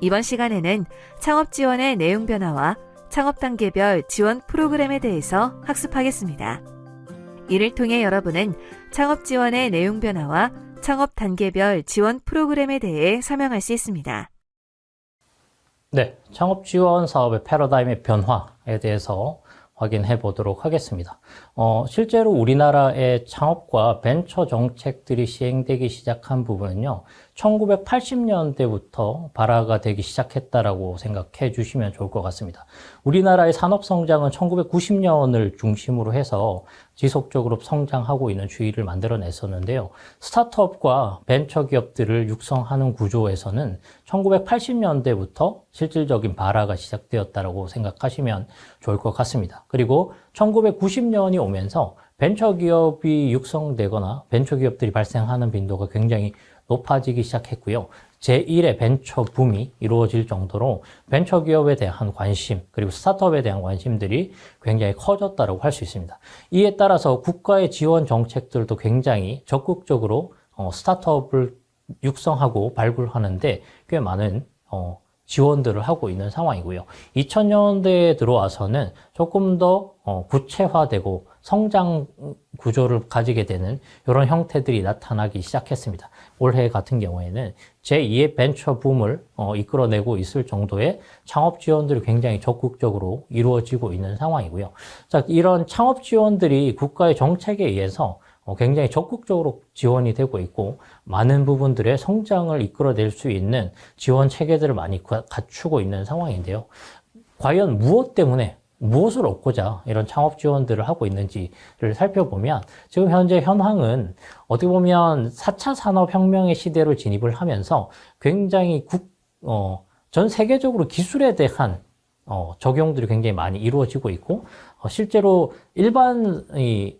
이번 시간에는 창업 지원의 내용 변화와 창업 단계별 지원 프로그램에 대해서 학습하겠습니다. 이를 통해 여러분은 창업 지원의 내용 변화와 창업 단계별 지원 프로그램에 대해 설명할 수 있습니다. 네, 창업 지원 사업의 패러다임의 변화에 대해서 확인해 보도록 하겠습니다. 어, 실제로 우리나라의 창업과 벤처 정책들이 시행되기 시작한 부분은요, 1980년대부터 발화가 되기 시작했다라고 생각해 주시면 좋을 것 같습니다. 우리나라의 산업 성장은 1990년을 중심으로 해서 지속적으로 성장하고 있는 추이를 만들어냈었는데요. 스타트업과 벤처 기업들을 육성하는 구조에서는 1980년대부터 실질적인 발화가 시작되었다라고 생각하시면 좋을 것 같습니다. 그리고 1990년이 오면서 벤처 기업이 육성되거나 벤처 기업들이 발생하는 빈도가 굉장히 높아지기 시작했고요. 제1의 벤처 붐이 이루어질 정도로 벤처 기업에 대한 관심, 그리고 스타트업에 대한 관심들이 굉장히 커졌다고 할수 있습니다. 이에 따라서 국가의 지원 정책들도 굉장히 적극적으로 어, 스타트업을 육성하고 발굴하는데 꽤 많은 어, 지원들을 하고 있는 상황이고요. 2000년대에 들어와서는 조금 더 어, 구체화되고 성장 구조를 가지게 되는 이런 형태들이 나타나기 시작했습니다. 올해 같은 경우에는 제2의 벤처 붐을 어, 이끌어내고 있을 정도의 창업 지원들이 굉장히 적극적으로 이루어지고 있는 상황이고요. 자, 이런 창업 지원들이 국가의 정책에 의해서 어, 굉장히 적극적으로 지원이 되고 있고 많은 부분들의 성장을 이끌어낼 수 있는 지원 체계들을 많이 가- 갖추고 있는 상황인데요. 과연 무엇 때문에 무엇을 얻고자 이런 창업 지원들을 하고 있는지를 살펴보면 지금 현재 현황은 어떻게 보면 4차 산업혁명의 시대로 진입을 하면서 굉장히 국, 어, 전 세계적으로 기술에 대한 어, 적용들이 굉장히 많이 이루어지고 있고 어, 실제로 일반 이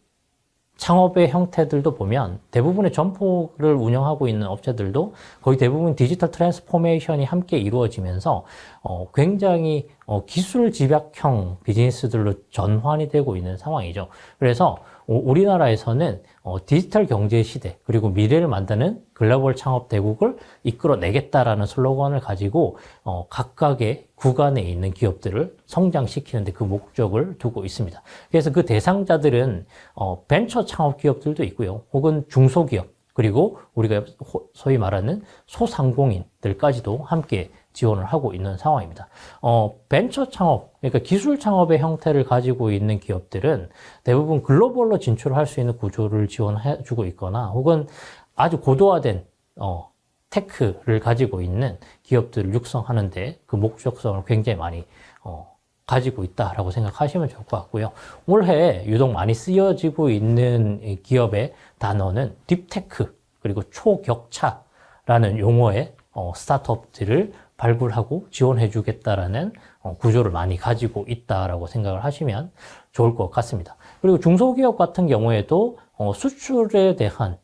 창업의 형태들도 보면 대부분의 점포를 운영하고 있는 업체들도 거의 대부분 디지털 트랜스포메이션이 함께 이루어지면서 어, 굉장히 어, 기술 집약형 비즈니스들로 전환이 되고 있는 상황이죠. 그래서 오- 우리나라에서는 어, 디지털 경제 시대 그리고 미래를 만드는 글로벌 창업 대국을 이끌어내겠다라는 슬로건을 가지고 어, 각각의 구간에 있는 기업들을 성장시키는데 그 목적을 두고 있습니다. 그래서 그 대상자들은 어, 벤처 창업 기업들도 있고요, 혹은 중소기업 그리고 우리가 호- 소위 말하는 소상공인들까지도 함께 지원을 하고 있는 상황입니다. 어, 벤처 창업, 그러니까 기술 창업의 형태를 가지고 있는 기업들은 대부분 글로벌로 진출할 수 있는 구조를 지원해 주고 있거나 혹은 아주 고도화된 어, 테크를 가지고 있는 기업들을 육성하는데 그 목적성을 굉장히 많이 어, 가지고 있다라고 생각하시면 좋을 것 같고요. 올해 유독 많이 쓰여지고 있는 이 기업의 단어는 딥테크 그리고 초격차라는 용어의 어, 스타트업들을 발굴하고 지원해 주겠다라는 어, 구조를 많이 가지고 있다라고 생각을 하시면 좋을 것 같습니다. 그리고 중소기업 같은 경우에도 어, 수출에 대한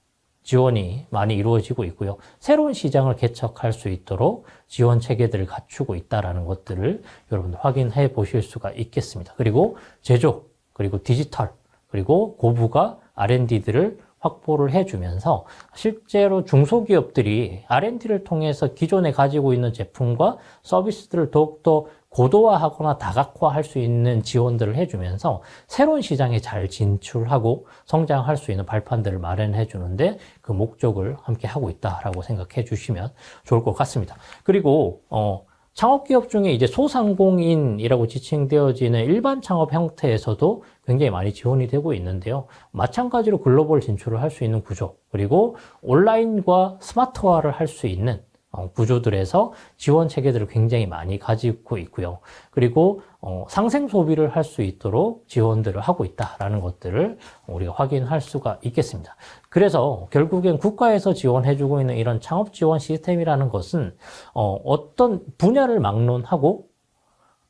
지원이 많이 이루어지고 있고요. 새로운 시장을 개척할 수 있도록 지원 체계들을 갖추고 있다라는 것들을 여러분들 확인해 보실 수가 있겠습니다. 그리고 제조, 그리고 디지털, 그리고 고부가 R&D들을 확보를 해주면서 실제로 중소기업들이 R&D를 통해서 기존에 가지고 있는 제품과 서비스들을 더욱더 고도화하거나 다각화할 수 있는 지원들을 해주면서 새로운 시장에 잘 진출하고 성장할 수 있는 발판들을 마련해 주는데 그 목적을 함께 하고 있다라고 생각해 주시면 좋을 것 같습니다. 그리고 어, 창업기업 중에 이제 소상공인이라고 지칭되어지는 일반 창업 형태에서도 굉장히 많이 지원이 되고 있는데요. 마찬가지로 글로벌 진출을 할 수 있는 구조, 그리고 온라인과 스마트화를 할 수 있는 어, 구조들에서 지원 체계들을 굉장히 많이 가지고 있고요. 그리고 어, 상생 소비를 할 수 있도록 지원들을 하고 있다라는 것들을 우리가 확인할 수가 있겠습니다. 그래서 결국엔 국가에서 지원해주고 있는 이런 창업 지원 시스템이라는 것은 어, 어떤 분야를 막론하고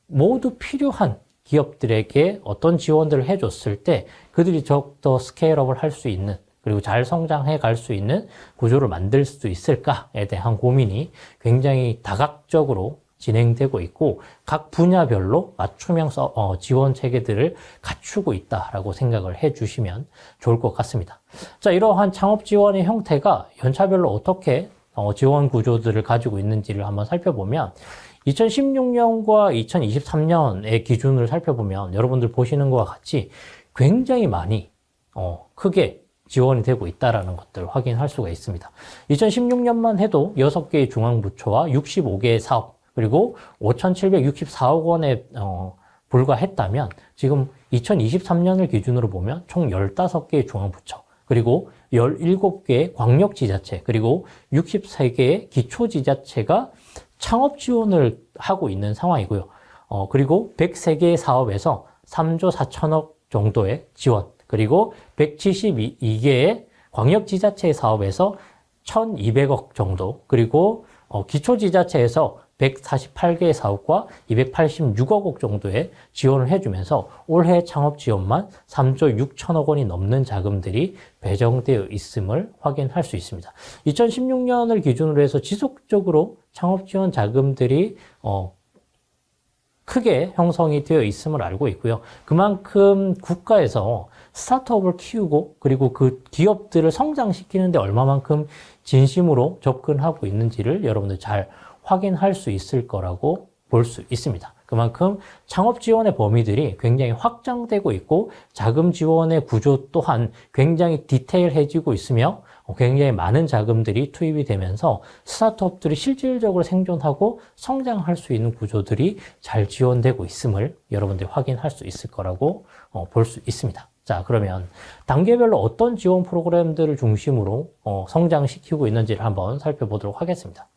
모두 필요한 기업들에게 어떤 지원들을 해줬을 때 그들이 더욱더 스케일업을 할 수 있는 그리고 잘 성장해 갈 수 있는 구조를 만들 수 있을까에 대한 고민이 굉장히 다각적으로 진행되고 있고 각 분야별로 맞춤형 서- 어, 지원 체계들을 갖추고 있다라고 생각을 해 주시면 좋을 것 같습니다. 자, 이러한 창업 지원의 형태가 연차별로 어떻게 어, 지원 구조들을 가지고 있는지를 한번 살펴보면 2016년과 2023년의 기준을 살펴보면 여러분들 보시는 것과 같이 굉장히 많이 어, 크게 지원이 되고 있다라는 것들을 확인할 수가 있습니다. 2016년만 해도 6개의 중앙부처와 65개의 사업 그리고 5,764억 원에 어, 불과했다면 지금 2023년을 기준으로 보면 총 15개의 중앙부처 그리고 17개의 광역지자체 그리고 63개의 기초지자체가 창업 지원을 하고 있는 상황이고요. 어, 그리고 103개의 사업에서 3조 4천억 정도의 지원, 그리고 172개의 광역지자체 사업에서 1,200억 정도, 그리고 어, 기초지자체에서 148개의 사업과 286억 원 정도의 지원을 해주면서 올해 창업 지원만 3조 6천억 원이 넘는 자금들이 배정되어 있음을 확인할 수 있습니다. 2016년을 기준으로 해서 지속적으로 창업 지원 자금들이 어, 크게 형성이 되어 있음을 알고 있고요. 그만큼 국가에서 스타트업을 키우고 그리고 그 기업들을 성장시키는데 얼마만큼 진심으로 접근하고 있는지를 여러분들 잘 확인할 수 있을 거라고 볼 수 있습니다. 그만큼 창업 지원의 범위들이 굉장히 확장되고 있고 자금 지원의 구조 또한 굉장히 디테일해지고 있으며 굉장히 많은 자금들이 투입이 되면서 스타트업들이 실질적으로 생존하고 성장할 수 있는 구조들이 잘 지원되고 있음을 여러분들이 확인할 수 있을 거라고 어, 볼수 있습니다. 자, 그러면 단계별로 어떤 지원 프로그램들을 중심으로 어, 성장시키고 있는지를 한번 살펴보도록 하겠습니다.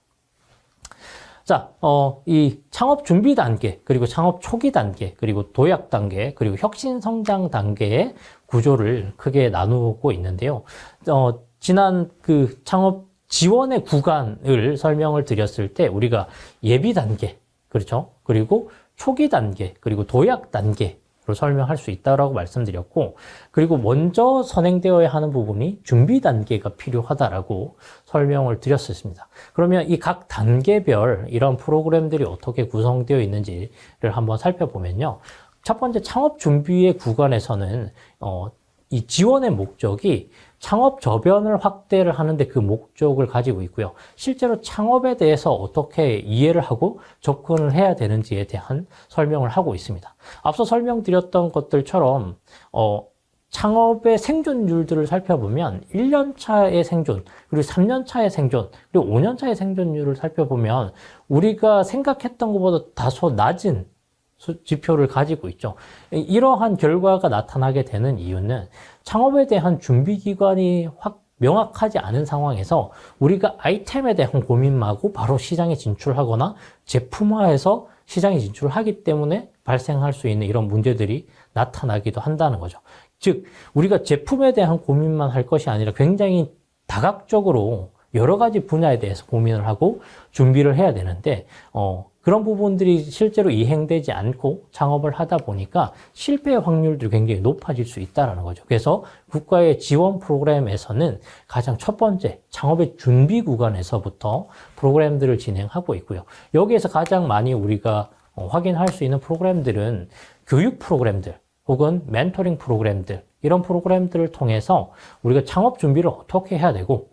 자, 어, 이 창업 준비 단계, 그리고 창업 초기 단계, 그리고 도약 단계, 그리고 혁신 성장 단계의 구조를 크게 나누고 있는데요. 어, 지난 그 창업 지원의 구간을 설명을 드렸을 때 우리가 예비 단계, 그렇죠? 그리고 초기 단계, 그리고 도약 단계, 로 설명할 수 있다라고 말씀드렸고, 그리고 먼저 선행되어야 하는 부분이 준비 단계가 필요하다라고 설명을 드렸습니다. 그러면 이 각 단계별 이런 프로그램들이 어떻게 구성되어 있는지를 한번 살펴보면요. 첫 번째 창업 준비의 구간에서는 어, 이 지원의 목적이 창업 저변을 확대를 하는데 그 목적을 가지고 있고요. 실제로 창업에 대해서 어떻게 이해를 하고 접근을 해야 되는지에 대한 설명을 하고 있습니다. 앞서 설명드렸던 것들처럼 어, 창업의 생존율들을 살펴보면 1년 차의 생존, 그리고 3년 차의 생존, 그리고 5년 차의 생존율을 살펴보면 우리가 생각했던 것보다 다소 낮은 수- 지표를 가지고 있죠. 이러한 결과가 나타나게 되는 이유는 창업에 대한 준비 기관이 확 명확하지 않은 상황에서 우리가 아이템에 대한 고민하고 바로 시장에 진출하거나 제품화해서 시장에 진출하기 때문에 발생할 수 있는 이런 문제들이 나타나기도 한다는 거죠. 즉, 우리가 제품에 대한 고민만 할 것이 아니라 굉장히 다각적으로 여러 가지 분야에 대해서 고민을 하고 준비를 해야 되는데, 어, 그런 부분들이 실제로 이행되지 않고 창업을 하다 보니까 실패의 확률들이 굉장히 높아질 수 있다는 거죠. 그래서 국가의 지원 프로그램에서는 가장 첫 번째 창업의 준비 구간에서부터 프로그램들을 진행하고 있고요. 여기에서 가장 많이 우리가 어, 확인할 수 있는 프로그램들은 교육 프로그램들 혹은 멘토링 프로그램들 이런 프로그램들을 통해서 우리가 창업 준비를 어떻게 해야 되고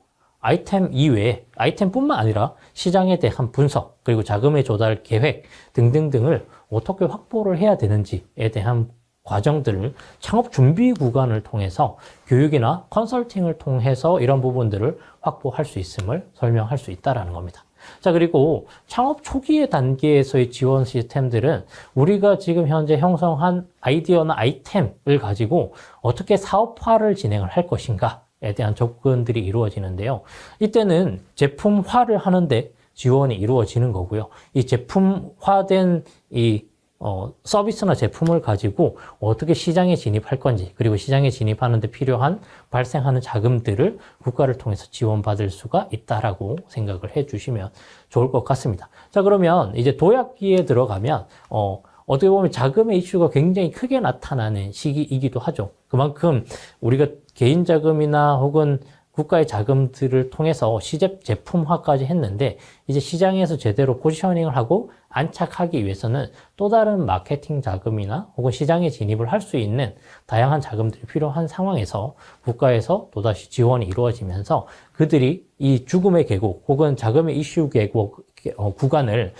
아이템 이외에 아이템뿐만 아니라 시장에 대한 분석 그리고 자금의 조달 계획 등등등을 어떻게 확보를 해야 되는지에 대한 과정들을 창업 준비 구간을 통해서 교육이나 컨설팅을 통해서 이런 부분들을 확보할 수 있음을 설명할 수 있다라는 겁니다. 자, 그리고 창업 초기의 단계에서의 지원 시스템들은 우리가 지금 현재 형성한 아이디어나 아이템을 가지고 어떻게 사업화를 진행을 할 것인가 에 대한 접근들이 이루어지는데요. 이때는 제품화를 하는데 지원이 이루어지는 거고요. 이 제품화된 이 어, 서비스나 제품을 가지고 어떻게 시장에 진입할 건지, 그리고 시장에 진입하는데 필요한 발생하는 자금들을 국가를 통해서 지원받을 수가 있다라고 생각을 해 주시면 좋을 것 같습니다. 자, 그러면 이제 도약기에 들어가면, 어, 어떻게 보면 자금의 이슈가 굉장히 크게 나타나는 시기이기도 하죠. 그만큼 우리가 개인 자금이나 혹은 국가의 자금들을 통해서 시제 제품화까지 했는데 이제 시장에서 제대로 포지셔닝을 하고 안착하기 위해서는 또 다른 마케팅 자금이나 혹은 시장에 진입을 할 수 있는 다양한 자금들이 필요한 상황에서 국가에서 또다시 지원이 이루어지면서 그들이 이 죽음의 계곡 혹은 자금의 이슈 계곡 어, 구간을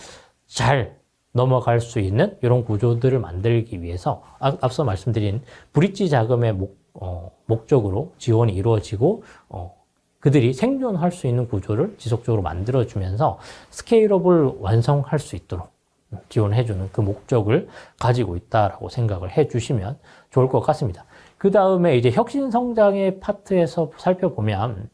잘 넘어갈 수 있는 이런 구조들을 만들기 위해서 앞- 앞서 말씀드린 브릿지 자금의 목, 어, 목적으로 지원이 이루어지고 어, 그들이 생존할 수 있는 구조를 지속적으로 만들어주면서 스케일업을 완성할 수 있도록 지원해주는 그 목적을 가지고 있다라고 생각을 해주시면 좋을 것 같습니다. 그 다음에 이제 혁신 성장의 파트에서 살펴보면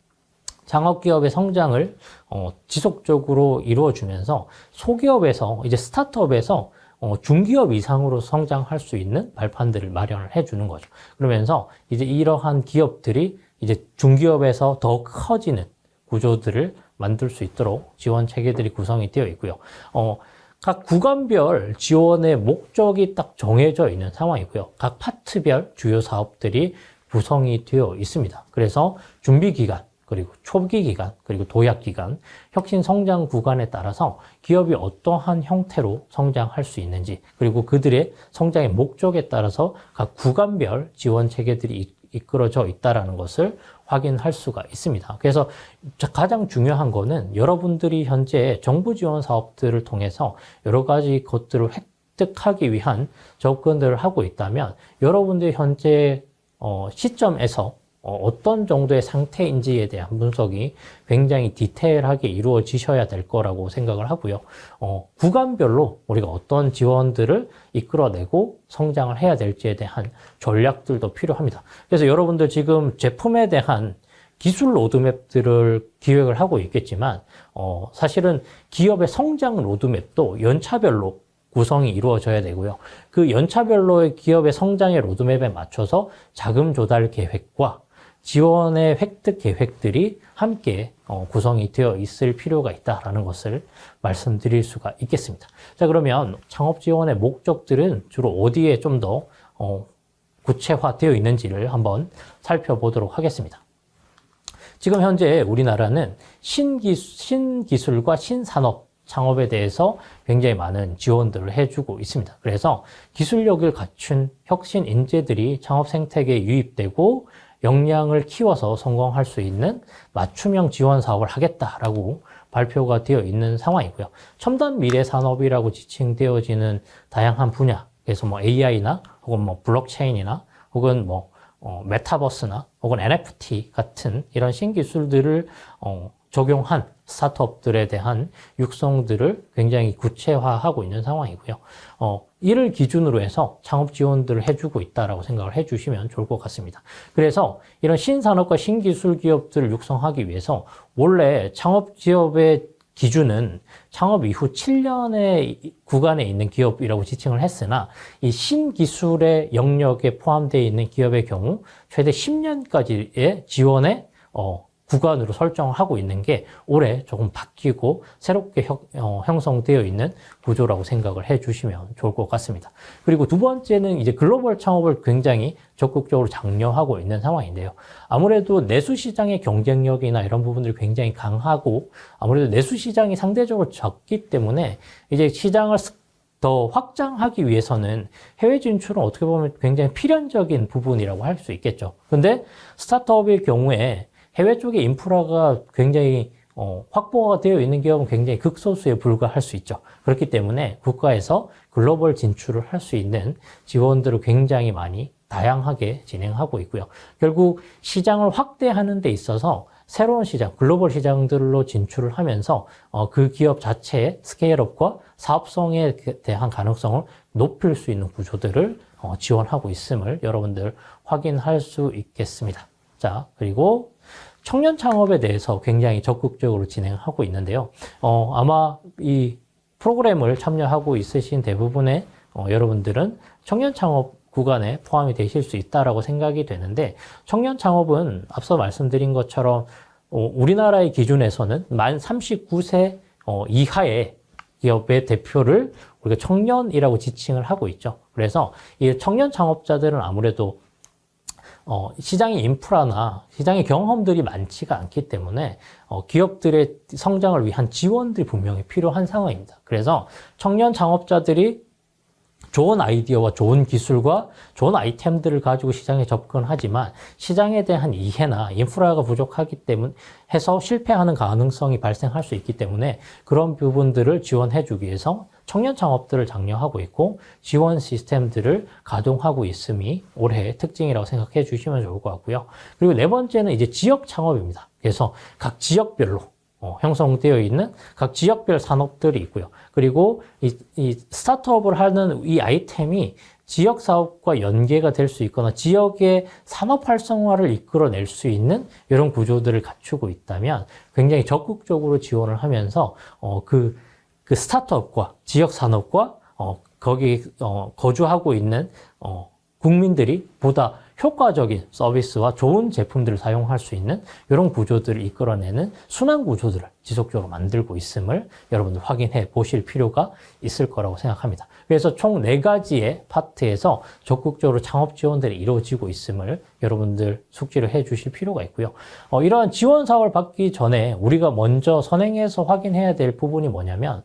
창업기업의 성장을 어, 지속적으로 이루어주면서 소기업에서 이제 스타트업에서 어, 중기업 이상으로 성장할 수 있는 발판들을 마련을 해주는 거죠. 그러면서 이제 이러한 기업들이 이제 중기업에서 더 커지는 구조들을 만들 수 있도록 지원 체계들이 구성이 되어 있고요. 어, 각 구간별 지원의 목적이 딱 정해져 있는 상황이고요. 각 파트별 주요 사업들이 구성이 되어 있습니다. 그래서 준비 기간, 그리고 초기 기간, 그리고 도약 기간, 혁신 성장 구간에 따라서 기업이 어떠한 형태로 성장할 수 있는지, 그리고 그들의 성장의 목적에 따라서 각 구간별 지원 체계들이 이- 이끌어져 있다라는 것을 확인할 수가 있습니다. 그래서 자- 가장 중요한 거는 여러분들이 현재 정부 지원 사업들을 통해서 여러 가지 것들을 획득하기 위한 접근들을 하고 있다면 여러분들이 현재 어, 시점에서 어, 떤 정도의 상태인지에 대한 분석이 굉장히 디테일하게 이루어지셔야 될 거라고 생각을 하고요. 어, 구간별로 우리가 어떤 지원들을 이끌어내고 성장을 해야 될지에 대한 전략들도 필요합니다. 그래서 여러분들 지금 제품에 대한 기술 로드맵들을 기획을 하고 있겠지만, 어, 사실은 기업의 성장 로드맵도 연차별로 구성이 이루어져야 되고요. 그 연차별로의 기업의 성장의 로드맵에 맞춰서 자금 조달 계획과 지원의 획득 계획들이 함께 어, 구성이 되어 있을 필요가 있다라는 것을 말씀드릴 수가 있겠습니다. 자, 그러면 창업 지원의 목적들은 주로 어디에 좀더 어, 구체화되어 있는지를 한번 살펴보도록 하겠습니다. 지금 현재 우리나라는 신기, 신기술과 신산업 창업에 대해서 굉장히 많은 지원들을 해주고 있습니다. 그래서 기술력을 갖춘 혁신 인재들이 창업 생태계에 유입되고 역량을 키워서 성공할 수 있는 맞춤형 지원 사업을 하겠다라고 발표가 되어 있는 상황이고요. 첨단 미래 산업이라고 지칭되어지는 다양한 분야, 그래서 뭐 AI나 혹은 뭐 블록체인이나 혹은 뭐 어, 메타버스나 혹은 NFT 같은 이런 신기술들을 어, 적용한 스타트업들에 대한 육성들을 굉장히 구체화하고 있는 상황이고요. 어, 이를 기준으로 해서 창업 지원들을 해주고 있다라고 생각을 해주시면 좋을 것 같습니다. 그래서 이런 신산업과 신기술 기업들을 육성하기 위해서 원래 창업 기업의 기준은 창업 이후 7년의 구간에 있는 기업이라고 지칭을 했으나 이 신기술의 영역에 포함되어 있는 기업의 경우 최대 10년까지의 지원에 어, 구간으로 설정하고 있는 게 올해 조금 바뀌고 새롭게 형, 어, 형성되어 있는 구조라고 생각을 해 주시면 좋을 것 같습니다. 그리고 두 번째는 이제 글로벌 창업을 굉장히 적극적으로 장려하고 있는 상황인데요. 아무래도 내수 시장의 경쟁력이나 이런 부분들이 굉장히 강하고 아무래도 내수 시장이 상대적으로 적기 때문에 이제 시장을 더 확장하기 위해서는 해외 진출은 어떻게 보면 굉장히 필연적인 부분이라고 할 수 있겠죠. 근데 스타트업의 경우에 해외 쪽의 인프라가 굉장히 어, 확보가 되어 있는 기업은 굉장히 극소수에 불과할 수 있죠. 그렇기 때문에 국가에서 글로벌 진출을 할 수 있는 지원들을 굉장히 많이 다양하게 진행하고 있고요. 결국 시장을 확대하는 데 있어서 새로운 시장, 글로벌 시장들로 진출을 하면서 어, 그 기업 자체의 스케일업과 사업성에 대한 가능성을 높일 수 있는 구조들을 어, 지원하고 있음을 여러분들 확인할 수 있겠습니다. 자, 그리고 청년 창업에 대해서 굉장히 적극적으로 진행하고 있는데요. 어, 아마 이 프로그램을 참여하고 있으신 대부분의 어, 여러분들은 청년 창업 구간에 포함이 되실 수 있다라고 생각이 되는데 청년 창업은 앞서 말씀드린 것처럼 어, 우리나라의 기준에서는 만 39세 어, 이하의 기업의 대표를 우리가 청년이라고 지칭을 하고 있죠. 그래서 이 청년 창업자들은 아무래도 어, 시장의 인프라나 시장의 경험들이 많지가 않기 때문에 어, 기업들의 성장을 위한 지원들이 분명히 필요한 상황입니다. 그래서 청년 창업자들이 좋은 아이디어와 좋은 기술과 좋은 아이템들을 가지고 시장에 접근하지만 시장에 대한 이해나 인프라가 부족하기 때문에 해서 실패하는 가능성이 발생할 수 있기 때문에 그런 부분들을 지원해 주기 위해서 청년 창업들을 장려하고 있고 지원 시스템들을 가동하고 있음이 올해의 특징이라고 생각해 주시면 좋을 것 같고요. 그리고 네 번째는 이제 지역 창업입니다. 그래서 각 지역별로 어, 형성되어 있는 각 지역별 산업들이 있고요. 그리고 이, 이 스타트업을 하는 이 아이템이 지역 사업과 연계가 될 수 있거나 지역의 산업 활성화를 이끌어낼 수 있는 이런 구조들을 갖추고 있다면 굉장히 적극적으로 지원을 하면서 어, 그, 그 스타트업과 지역 산업과 어, 거기 어, 거주하고 있는 어, 국민들이 보다 효과적인 서비스와 좋은 제품들을 사용할 수 있는 이런 구조들을 이끌어내는 순환 구조들을 지속적으로 만들고 있음을 여러분들 확인해 보실 필요가 있을 거라고 생각합니다. 그래서 총 네 가지의 파트에서 적극적으로 창업 지원들이 이루어지고 있음을 여러분들 숙지를 해 주실 필요가 있고요. 어, 이러한 지원 사업을 받기 전에 우리가 먼저 선행해서 확인해야 될 부분이 뭐냐면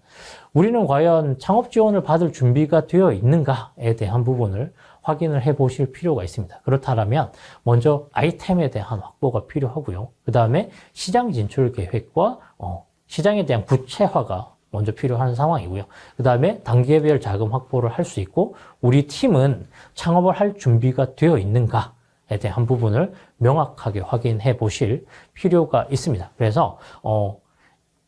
우리는 과연 창업 지원을 받을 준비가 되어 있는가에 대한 부분을 확인을 해 보실 필요가 있습니다. 그렇다면 먼저 아이템에 대한 확보가 필요하고요. 그 다음에 시장 진출 계획과 어, 시장에 대한 구체화가 먼저 필요한 상황이고요. 그 다음에 단계별 자금 확보를 할 수 있고 우리 팀은 창업을 할 준비가 되어 있는가 에 대한 부분을 명확하게 확인해 보실 필요가 있습니다. 그래서 어,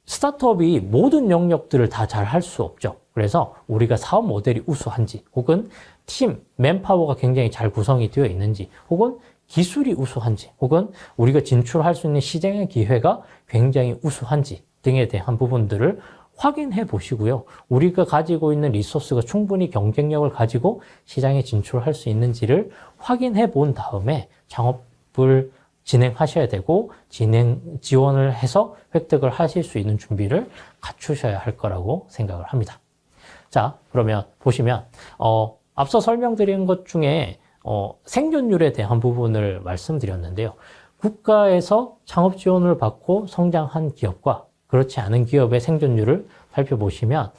스타트업이 모든 영역들을 다 잘 할 수 없죠. 그래서 우리가 사업 모델이 우수한지, 혹은 팀, 맨파워가 굉장히 잘 구성이 되어 있는지, 혹은 기술이 우수한지, 혹은 우리가 진출할 수 있는 시장의 기회가 굉장히 우수한지 등에 대한 부분들을 확인해 보시고요. 우리가 가지고 있는 리소스가 충분히 경쟁력을 가지고 시장에 진출할 수 있는지를 확인해 본 다음에 창업을 진행하셔야 되고 진행 지원을 해서 획득을 하실 수 있는 준비를 갖추셔야 할 거라고 생각을 합니다. 자, 그러면 보시면 어, 앞서 설명드린 것 중에 어, 생존율에 대한 부분을 말씀드렸는데요. 국가에서 창업 지원을 받고 성장한 기업과 그렇지 않은 기업의 생존율을 살펴보시면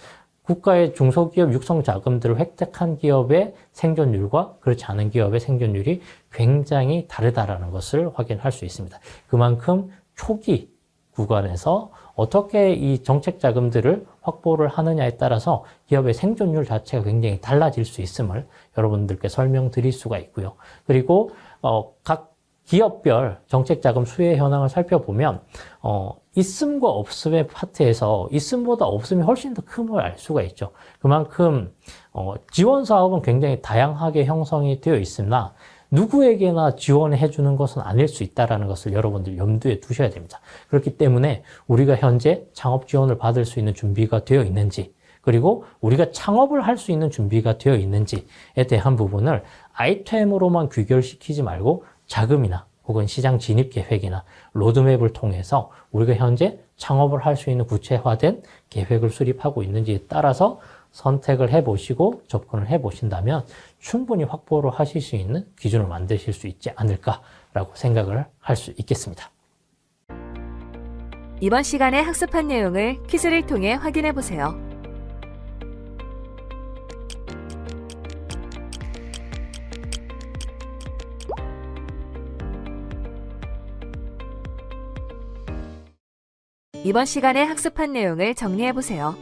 국가의 중소기업 육성 자금들을 획득한 기업의 생존율과 그렇지 않은 기업의 생존율이 굉장히 다르다라는 것을 확인할 수 있습니다. 그만큼 초기 구간에서 어떻게 이 정책 자금들을 확보를 하느냐에 따라서 기업의 생존율 자체가 굉장히 달라질 수 있음을 여러분들께 설명드릴 수가 있고요. 그리고 어, 각 기업별 정책 자금 수혜 현황을 살펴보면 어, 있음과 없음의 파트에서 있음보다 없음이 훨씬 더큰걸알 수가 있죠. 그만큼 어, 지원 사업은 굉장히 다양하게 형성이 되어 있으나 누구에게나 지원해 주는 것은 아닐 수 있다라는 것을 여러분들 염두에 두셔야 됩니다. 그렇기 때문에 우리가 현재 창업 지원을 받을 수 있는 준비가 되어 있는지 그리고 우리가 창업을 할 수 있는 준비가 되어 있는지에 대한 부분을 아이템으로만 귀결시키지 말고 자금이나 혹은 시장 진입 계획이나 로드맵을 통해서 우리가 현재 창업을 할 수 있는 구체화된 계획을 수립하고 있는지에 따라서 선택을 해 보시고 접근을 해 보신다면 충분히 확보를 하실 수 있는 기준을 만드실 수 있지 않을까라고 생각을 할 수 있겠습니다. 이번 시간에 학습한 내용을 퀴즈를 통해 확인해 보세요. 이번 시간에 학습한 내용을 정리해 보세요.